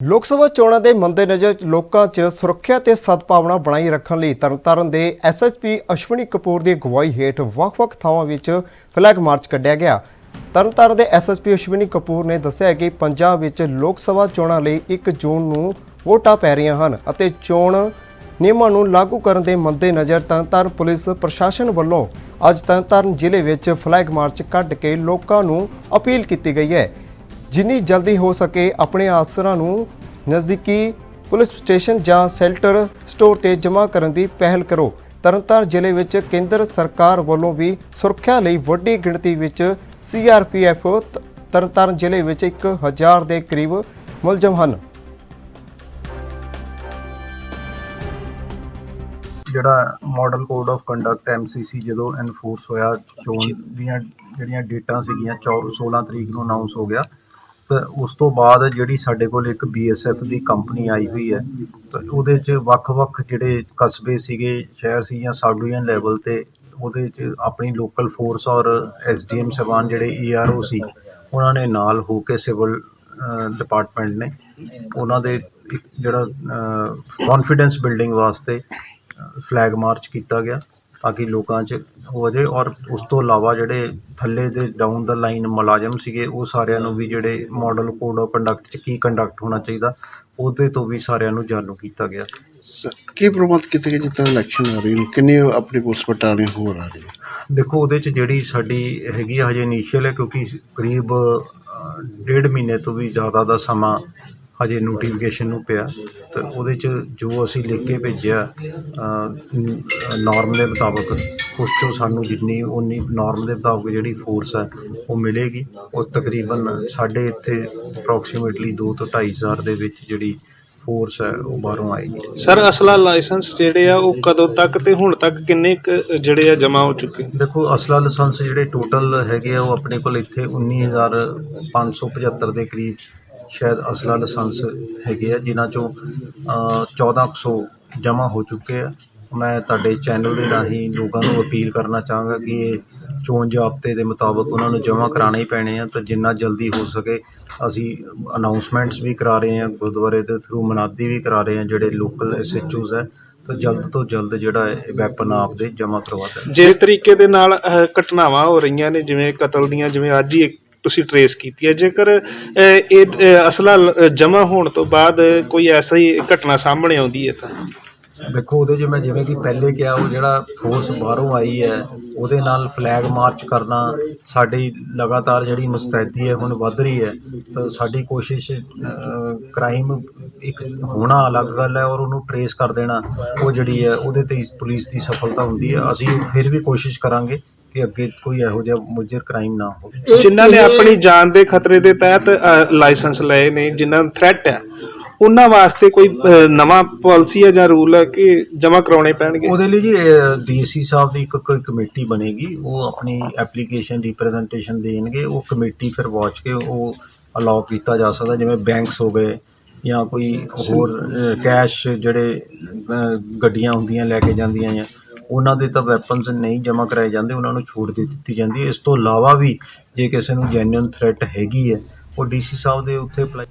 ਲੋਕ ਸਭਾ ਚੋਣਾਂ ਦੇ ਮੱਦੇਨਜ਼ਰ ਲੋਕਾਂ 'ਚ ਸੁਰੱਖਿਆ ਤੇ ਸਦਭਾਵਨਾ ਬਣਾਈ ਰੱਖਣ ਲਈ ਤਰਨਤਾਰਨ ਦੇ ਐਸਐਸਪੀ ਅਸ਼ਵਨੀ ਕਪੂਰ ਦੀ ਅਗਵਾਈ ਹੇਠ ਵੱਖ-ਵੱਖ ਥਾਵਾਂ ਵਿੱਚ ਫਲੈਗ ਮਾਰਚ ਕੱਢਿਆ ਗਿਆ। ਤਰਨਤਾਰਨ ਦੇ ਐਸਐਸਪੀ ਅਸ਼ਵਨੀ ਕਪੂਰ ਨੇ ਦੱਸਿਆ ਕਿ ਪੰਜਾਬ ਵਿੱਚ ਲੋਕ ਸਭਾ ਚੋਣਾਂ ਲਈ 1 ਜੂਨ ਨੂੰ ਵੋਟਾਂ ਪੈ ਰਹੀਆਂ ਹਨ ਅਤੇ ਚੋਣ ਨਿਯਮਾਂ ਨੂੰ ਲਾਗੂ ਕਰਨ ਦੇ ਮੱਦੇਨਜ਼ਰ ਤਰਨਤਾਰਨ ਪੁਲਿਸ ਪ੍ਰਸ਼ਾਸਨ ਵੱਲੋਂ ਅੱਜ ਤਰਨਤਾਰਨ ਜ਼ਿਲ੍ਹੇ ਵਿੱਚ ਫਲੈਗ ਮਾਰਚ ਕੱਢ ਕੇ ਲੋਕਾਂ ਨੂੰ ਅਪੀਲ ਕੀਤੀ ਗਈ ਹੈ। ਜਿੰਨੀ ਜਲਦੀ ਹੋ ਸਕੇ ਆਪਣੇ ਆਸਰਾ ਨੂੰ ਨਜ਼ਦੀਕੀ ਪੁਲਿਸ ਸਟੇਸ਼ਨ ਜਾਂ ਸ਼ੈਲਟਰ ਸਟੋਰ ਤੇ ਜਮ੍ਹਾਂ ਕਰਨ ਦੀ ਪਹਿਲ ਕਰੋ। ਤਰਨਤਾਰਨ ਜ਼ਿਲ੍ਹੇ ਵਿੱਚ ਕੇਂਦਰ ਸਰਕਾਰ ਵੱਲੋਂ ਵੀ ਸੁਰੱਖਿਆ ਲਈ ਵੱਡੀ ਗਿਣਤੀ ਵਿੱਚ ਸੀਆਰਪੀਐਫ ਤਰਨਤਾਰਨ ਜ਼ਿਲ੍ਹੇ ਵਿੱਚ 1000 ਦੇ ਕਰੀਬ ਮੁਲਜ਼ਮ ਹਨ। ਜਿਹੜਾ model code of conduct MCC ਜਦੋਂ ਐਨਫੋਰਸ ਹੋਇਆ, ਚੋਣ ਦੀਆਂ ਜਿਹੜੀਆਂ ਡੇਟਾਂ ਸੀਗੀਆਂ 16 ਤਰੀਕ ਨੂੰ ਅਨਾਉਂਸ ਹੋ ਗਿਆ ਤਾਂ ਉਸ ਤੋਂ ਬਾਅਦ ਜਿਹੜੀ ਸਾਡੇ ਕੋਲ ਇੱਕ ਬੀਐਸਐਫ ਦੀ ਕੰਪਨੀ ਆਈ ਹੋਈ ਹੈ, ਤਾਂ ਉਹਦੇ 'ਚ ਵੱਖ-ਵੱਖ ਜਿਹੜੇ ਕਸਬੇ ਸੀਗੇ, ਸ਼ਹਿਰ ਸੀ ਜਾਂ ਸਬ ਡਿਵੀਜ਼ਨ ਲੈਵਲ ਤੇ, ਉਹਦੇ 'ਚ ਆਪਣੀ ਲੋਕਲ ਫੋਰਸ ਔਰ ਐਸਡੀਐਮ ਸਾਹਿਬਾਨ ਜਿਹੜੇ ਈਆਰਓ ਸੀ, ਉਹਨਾਂ ਨੇ ਨਾਲ ਹੋ ਕੇ ਸਿਵਲ ਡਿਪਾਰਟਮੈਂਟ ਨੇ, ਉਹਨਾਂ ਦੇ ਜਿਹੜਾ ਕੌਨਫੀਡੈਂਸ ਬਿਲਡਿੰਗ ਵਾਸਤੇ ਫਲੈਗ ਮਾਰਚ ਕੀਤਾ ਗਿਆ। ਤਾਂ ਕਿ ਲੋਕਾਂ 'ਚ ਹੋ ਜਾਏ ਔਰ ਉਸ ਤੋਂ ਇਲਾਵਾ ਜਿਹੜੇ ਥੱਲੇ ਦੇ ਡਾਊਨ ਦਾ ਲਾਈਨ ਮੁਲਾਜ਼ਮ ਸੀਗੇ ਉਹ ਸਾਰਿਆਂ ਨੂੰ ਵੀ ਜਿਹੜੇ ਮਾਡਲ ਕੋਡ ਆਫ ਕੰਡਕਟ 'ਚ ਕੀ ਕੰਡਕਟ ਹੋਣਾ ਚਾਹੀਦਾ ਉਹਦੇ ਤੋਂ ਵੀ ਸਾਰਿਆਂ ਨੂੰ ਜਾਣੂ ਕੀਤਾ ਗਿਆ। ਕੀ ਪ੍ਰਬੰਧ ਕੀਤੇ ਗਏ ਤਰ੍ਹਾਂ ਇਲੈਕਸ਼ਨ ਆ ਰਹੀ ਹੈ? ਕਿੰਨੇ ਆਪਣੀ ਪੁਲਿਸ ਬਟਾਲੀਅਨ ਹੋਰ ਆ ਰਹੀ ਹੈ? ਦੇਖੋ ਉਹਦੇ 'ਚ ਜਿਹੜੀ ਸਾਡੀ ਹੈਗੀ ਆ ਹਜੇ ਇਨੀਸ਼ੀਅਲ ਹੈ ਕਿਉਂਕਿ ਕਰੀਬ ਡੇਢ ਮਹੀਨੇ ਤੋਂ ਵੀ ਜ਼ਿਆਦਾ ਦਾ ਸਮਾਂ ਹਜੇ ਨੋਟੀਫਿਕੇਸ਼ਨ ਨੂੰ ਪਿਆ। ਤੇ ਉਹਦੇ 'ਚ ਜੋ ਅਸੀਂ ਲਿਖ ਕੇ ਭੇਜਿਆ ਨਾਰਮ ਦੇ ਮੁਤਾਬਕ ਉਸ 'ਚੋਂ ਸਾਨੂੰ ਜਿੰਨੀ ਉਨੀ ਨਾਰਮ ਦੇ ਮੁਤਾਬਕ ਜਿਹੜੀ ਫੋਰਸ ਹੈ ਉਹ ਮਿਲੇਗੀ। ਉਹ ਤਕਰੀਬਨ ਸਾਡੇ ਇੱਥੇ ਅਪਰੋਕਸੀਮੇਟਲੀ 2 ਤੋਂ 2.5 ਦੇ ਵਿੱਚ ਜਿਹੜੀ ਫੋਰਸ ਹੈ ਉਹ ਬਾਹਰੋਂ ਆਏਗੀ ਸਰ ਅਸਲਾ ਲਾਇਸੈਂਸ ਜਿਹੜੇ ਆ ਉਹ ਕਦੋਂ ਤੱਕ ਤੇ ਹੁਣ ਤੱਕ ਕਿੰਨੇ ਜਿਹੜੇ ਆ ਜਮ੍ਹਾਂ ਹੋ ਚੁੱਕੇ? ਦੇਖੋ ਅਸਲਾ ਲਾਇਸੈਂਸ ਜਿਹੜੇ ਟੋਟਲ ਹੈਗੇ ਆ ਉਹ ਆਪਣੇ ਕੋਲ ਇੱਥੇ 19575 ਦੇ ਕਰੀਬ ਸ਼ਾਇਦ ਅਸਲਾ ਲਾਇਸੈਂਸ ਹੈਗੇ ਆ ਜਿਨ੍ਹਾਂ ਚੋਂ ਅ, 1400 ਜਮ੍ਹਾਂ ਹੋ ਚੁੱਕੇ ਆ। ਮੈਂ ਤੁਹਾਡੇ ਚੈਨਲ ਦੇ ਰਾਹੀਂ ਲੋਕਾਂ ਨੂੰ ਅਪੀਲ ਕਰਨਾ ਚਾਹਾਂਗਾ ਕਿ ਇਹ ਚੋਣ ਜ਼ਾਬਤੇ ਦੇ ਮੁਤਾਬਕ ਉਹਨਾਂ ਨੂੰ ਜਮ੍ਹਾਂ ਕਰਾਣੇ ਹੀ ਪੈਣੇ ਆ ਤਾਂ ਜਿੰਨਾ ਜਲਦੀ ਹੋ ਸਕੇ ਅਸੀਂ ਅਨਾਉਂਸਮੈਂਟਸ ਵੀ ਕਰਾ ਰਹੇ ਹਾਂ ਗੁਰਦੁਆਰੇ ਦੇ ਥਰੂ ਮਨਾਦੀ ਵੀ ਕਰਾ ਰਹੇ ਹਾਂ ਜਿਹੜੇ ਲੋਕਲ ਐਸਐਚਓਜ਼ ਹੈ ਤਾਂ ਜਲਦ ਤੋਂ ਜਲਦ ਜਿਹੜਾ ਹੈ ਵੈਪਨ ਆਪਦੇ ਜਮ੍ਹਾਂ ਕਰਵਾ ਦੇਣ। ਜਿਸ ਤਰੀਕੇ ਦੇ ਨਾਲ ਘਟਨਾਵਾਂ ਹੋ ਰਹੀਆਂ ਨੇ ਜਿਵੇਂ ਕਤਲ ਦੀਆਂ ਜਿਵੇਂ ਅੱਜ ਹੀ ਤੁਸੀਂ ਟਰੇਸ ਕੀਤੀ ਹੈ। ਜੇਕਰ ਇਹ ਅਸਲਾ ਜਮ੍ਹਾਂ ਹੋਣ ਤੋਂ ਬਾਅਦ ਕੋਈ ਐਸਾ ਹੀ ਘਟਨਾ ਸਾਹਮਣੇ ਆਉਂਦੀ ਹੈ ਤਾਂ? ਦੇਖੋ, ਉਹਦੇ 'ਚ ਮੈਂ ਜਿਵੇਂ ਕਿ ਪਹਿਲੇ ਕਿਹਾ, ਉਹ ਜਿਹੜਾ ਫੋਰਸ ਬਾਹਰੋਂ ਆਈ ਹੈ, ਉਹਦੇ ਨਾਲ ਫਲੈਗ ਮਾਰਚ ਕਰਨਾ ਸਾਡੀ ਲਗਾਤਾਰ ਜਿਹੜੀ ਮੁਸਤੈਦੀ ਹੈ, ਹੁਣ ਵੱਧ ਰਹੀ ਹੈ। ਤਾਂ ਸਾਡੀ ਕੋਸ਼ਿਸ਼ ਕ੍ਰਾਈਮ ਇੱਕ ਹੋਣਾ ਅਲੱਗ ਗੱਲ ਹੈ ਔਰ ਉਹਨੂੰ ਟਰੇਸ ਕਰ ਦੇਣਾ, ਉਹ ਜਿਹੜੀ ਹੈ, ਉਹਦੇ ਤੇ ਪੁਲਿਸ ਦੀ ਸਫਲਤਾ ਹੁੰਦੀ ਹੈ। ਅਸੀਂ ਫਿਰ ਵੀ ਕੋਸ਼ਿਸ਼ ਕਰਾਂਗੇ। ਕਿ ਅੱਗੇ ਕੋਈ ਇਹੋ ਜਿਹਾ ਮੁਜਰ ਕ੍ਰਾਈਮ ਨਾ ਹੋਵੇ। ਜਿਨ੍ਹਾਂ ਨੇ ਆਪਣੀ ਜਾਨ ਦੇ ਖਤਰੇ ਦੇ ਤਹਿਤ ਲਾਇਸੈਂਸ ਲਏ ਨੇ ਜਿਨ੍ਹਾਂ ਨੂੰ ਥ੍ਰੈਟ ਹੈ ਉਹਨਾਂ ਵਾਸਤੇ ਕੋਈ ਨਵਾਂ ਪਾਲਿਸੀ ਹੈ ਜਾਂ ਰੂਲ ਹੈ ਕਿ ਜਮ੍ਹਾਂ ਕਰਾਉਣੇ ਪੈਣਗੇ? ਉਹਦੇ ਲਈ ਜੀ ਡੀਸੀ ਸਾਹਿਬ ਦੀ ਇੱਕ ਕੋਈ ਕਮੇਟੀ ਬਣੇਗੀ। ਉਹ ਆਪਣੀ ਐਪਲੀਕੇਸ਼ਨ ਰਿਪਰੈਜ਼ੈਂਟੇਸ਼ਨ ਦੇਣਗੇ। ਉਹ ਕਮੇਟੀ ਫਿਰ ਵਾਚ ਕੇ ਉਹ ਅਲਾਉ ਕੀਤਾ ਜਾ ਸਕਦਾ ਜਿਵੇਂ ਬੈਂਕਸ ਹੋ ਗਏ ਜਾਂ ਕੋਈ ਹੋਰ ਕੈਸ਼ ਜਿਹੜੇ ਗੱਡੀਆਂ ਹੁੰਦੀਆਂ ਲੈ ਕੇ ਜਾਂਦੀਆਂ ਆ ਉਹਨਾਂ ਦੇ ਤਾਂ ਵੈਪਨਸ ਨਹੀਂ ਜਮ੍ਹਾਂ ਕਰਾਏ ਜਾਂਦੇ, ਉਹਨਾਂ ਨੂੰ ਛੂਟ ਦੇ ਦਿੱਤੀ ਜਾਂਦੀ ਹੈ। ਇਸ ਤੋਂ ਇਲਾਵਾ ਵੀ ਜੇ ਕਿਸੇ ਨੂੰ ਜੈਨੂਇਨ ਥ੍ਰੈਟ ਹੈਗੀ ਹੈ, ਉਹ ਡੀਸੀ ਸਾਹਿਬ ਦੇ ਉੱਥੇ ਅਪਲਾਈ